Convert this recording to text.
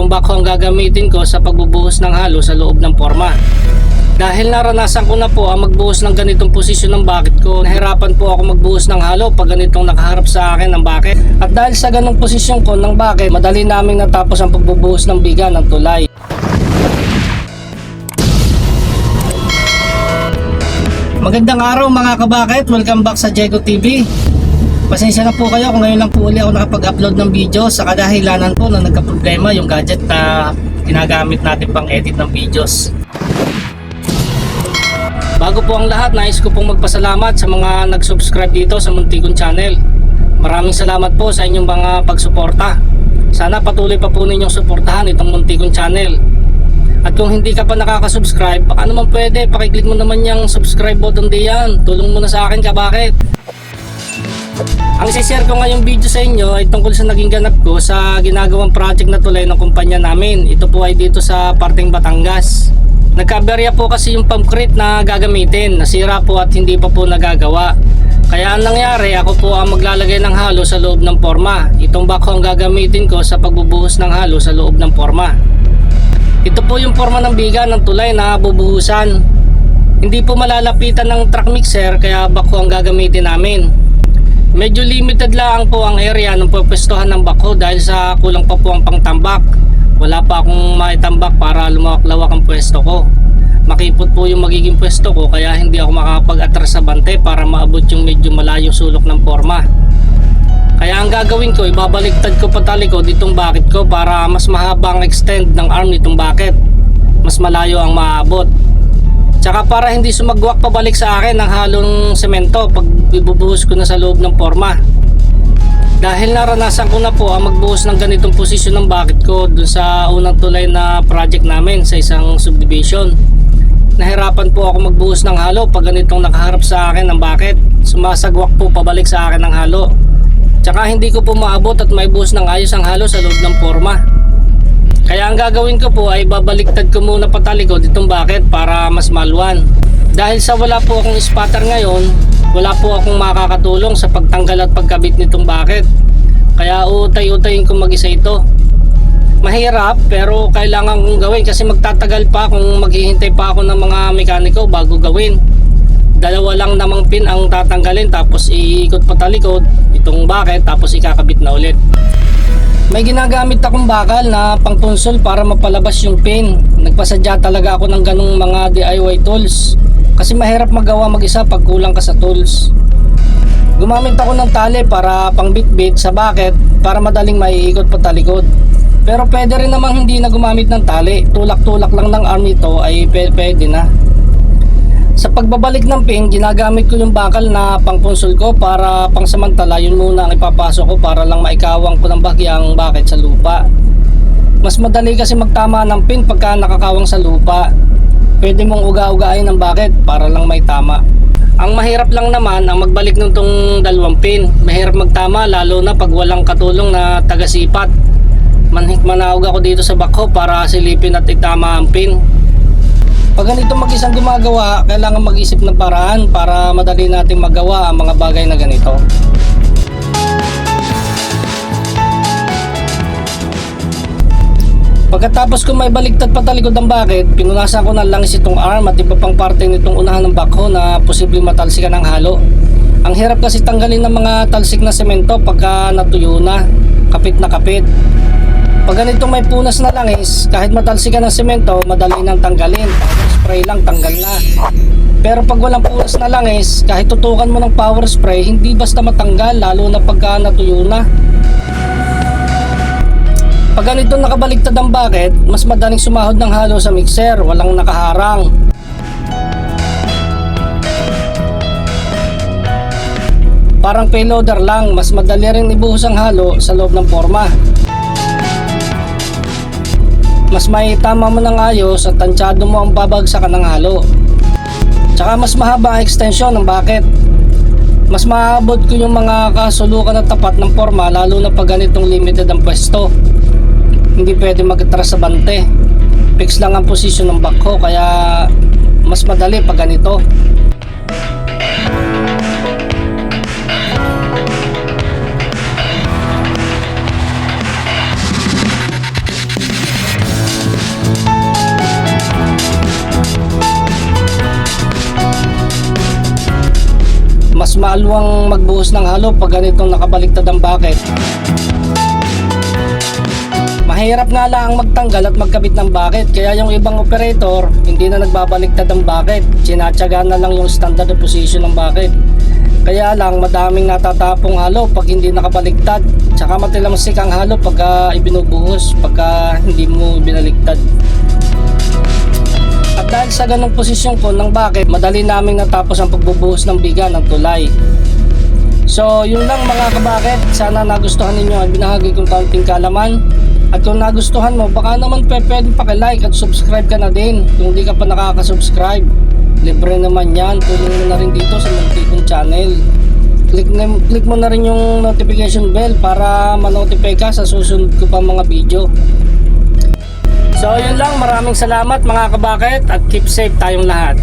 Itong backhoe ang gagamitin ko sa pagbubuhos ng halo sa loob ng forma. Dahil naranasan ko na po ang magbuhos ng ganitong posisyon ng bucket ko, nahirapan po ako magbuhos ng halo pag ganitong nakaharap sa akin ng bucket. At dahil sa ganong posisyon ko ng bucket, madali naming natapos ang pagbubuhos ng biga ng tulay. Magandang araw mga kabaket, welcome back sa Jego TV. Pasensya na po kayo kung ngayon lang po uli ako nakapag-upload ng video sa kadahilanan po na nagka-problema yung gadget na ginagamit natin pang edit ng videos. Bago po ang lahat, nais ko pong magpasalamat sa mga nag-subscribe dito sa Muntikon Channel. Maraming salamat po sa inyong mga pagsuporta. Sana patuloy pa po ninyong suportahan itong Muntikon Channel. At kung hindi ka pa nakaka-subscribe, baka naman pwede, pakiclick mo naman yung subscribe button diyan. Tulong mo na sa akin ka, bakit? Ang isi-share ko ngayong video sa inyo ay tungkol sa naging ganap ko sa ginagawang project na tulay ng kumpanya namin. Ito po ay dito sa parteng Batangas. Nagkaberya po kasi yung pump crate na gagamitin. Nasira po at hindi pa po nagagawa. Kaya ang nangyari, ako po ang maglalagay ng halo sa loob ng forma. Itong backhoe ang gagamitin ko sa pagbubuhos ng halo sa loob ng forma. Ito po yung forma ng biga ng tulay na bubuhusan. Hindi po malalapitan ng truck mixer kaya backhoe ang gagamitin namin. Medyo limited lang po ang area ng pwestuhan ng backhoe dahil sa kulang pa po ang pangtambak. Wala pa akong maitambak para lumawak-lawak ang pwesto ko. Makipot po yung magiging pwesto ko kaya hindi ako makakapag-atras sa bante para maabot yung medyo malayong sulok ng forma. Kaya ang gagawin ko, ibabaliktad ko patalikod itong bucket ko para mas mahaba ang extend ng arm nitong bucket. Mas malayo ang maabot. Tsaka para hindi sumagwak pabalik sa akin ang halong semento pag ibubuhos ko na sa loob ng forma. Dahil naranasan ko na po ang magbuhos ng ganitong posisyon ng bucket ko dun sa unang tulay na project namin sa isang subdivision. Nahirapan po ako magbuhos ng halo pag ganitong nakaharap sa akin ng bucket. Sumasagwak po pabalik sa akin ng halo. Tsaka hindi ko po maabot at may buhos ng ayos ang halo sa loob ng forma. Kaya ang gagawin ko po ay babaliktad ko muna patalikod itong bucket para mas maluwan. Dahil sa wala po akong spotter ngayon, wala po akong makakatulong sa pagtanggal at pagkabit nitong bucket. Kaya utay-utayin ko mag-isa ito. Mahirap pero kailangan kong gawin kasi magtatagal pa kung maghihintay pa ako ng mga mekaniko bago gawin. Dalawa lang namang pin ang tatanggalin tapos iikot patalikod itong bucket tapos ikakabit na ulit. May ginagamit akong bakal na pangtonsol para mapalabas yung pin. Nagpasadya talaga ako ng ganong mga DIY tools. Kasi mahirap magawa mag-isa pag kulang ka sa tools. Gumamit ako ng tali para pang bit-bit sa bucket para madaling maiikot patalikod. Pero pwede rin namang hindi na gumamit ng tali. Tulak-tulak lang ng arm nito ay pwede na. Sa pagbabalik ng pin, ginagamit ko yung bakal na pangponsol ko para pangsamantala yun muna ang ipapasok ko para lang maikawang ko ng bagyang bakit sa lupa. Mas madali kasi magtama ng pin pagka nakakawang sa lupa. Pwede mong uga-ugain ng bakit para lang may tama. Ang mahirap lang naman ang magbalik ng tong dalawang pin. Mahirap magtama lalo na pag walang katulong na tagasipat. Manhik manawag ako dito sa backhoe para silipin at itama ang pin. Pag ganito mag-isang gumagawa, kailangan mag-isip ng paraan para madali nating magawa ang mga bagay na ganito. Pagkatapos ko may baligtad patalikod ang bakit, pinunasan ko ng langis itong arm at iba pang parte nitong unahan ng backhoe na posibleng matalsikan ng halo. Ang hirap kasi tanggalin ng mga talsik na semento pagka natuyo na, kapit na kapit. Pag ganito may punas na langis, kahit matalsikan ng semento, madali nang tanggalin. Spray lang, tanggal na. Pero pag walang punas na langis, kahit tutukan mo ng power spray, hindi basta matanggal, lalo na pagka natuyo na. Pag ganito nakabaligtad ang bucket, mas madaling sumahod ng halo sa mixer, walang nakaharang. Parang payloader lang, mas madali rin ibuhos ang halo sa loob ng forma. Mas may tama mo ng ayos at tansyado mo ang babagsakan ng halo. Tsaka mas mahaba ang extension ng bucket. Mas maabot ko yung mga kasulukan at tapat ng forma lalo na pag ganitong limited ang pwesto hindi pwede mag-atras sa bante. Fix lang ang posisyon ng backhoe kaya mas madali pag ganito. Maalwang magbuhos ng halo pag ganitong nakabaliktad ang bucket. Mahirap nga lang magtanggal at magkabit ng bucket kaya yung ibang operator hindi na nagbabaliktad ang bucket. Sinatsaga na lang yung standard position ng bucket. Kaya lang madaming natatapong halo pag hindi nakabaliktad. Tsaka matilamsik ang halo pagka ibinubuhos, pagka hindi mo binaliktad. At dahil sa ganong posisyon ko ng bucket, madali naming natapos ang pagbubuhos ng biga ng tulay. So, yun lang mga kabakit. Sana nagustuhan ninyo ang binahagi kong kaunting kalaman. At kung nagustuhan mo, baka naman pe, pwedeng pakilike at subscribe ka na din. Kung di ka pa nakaka-subscribe, libre naman yan. Tulong mo na rin dito sa Muntikong channel. Click, na, click mo na rin yung notification bell para manotify ka sa susunod ko pa mga video. So, yun lang. Maraming salamat mga kabakit at keep safe tayong lahat.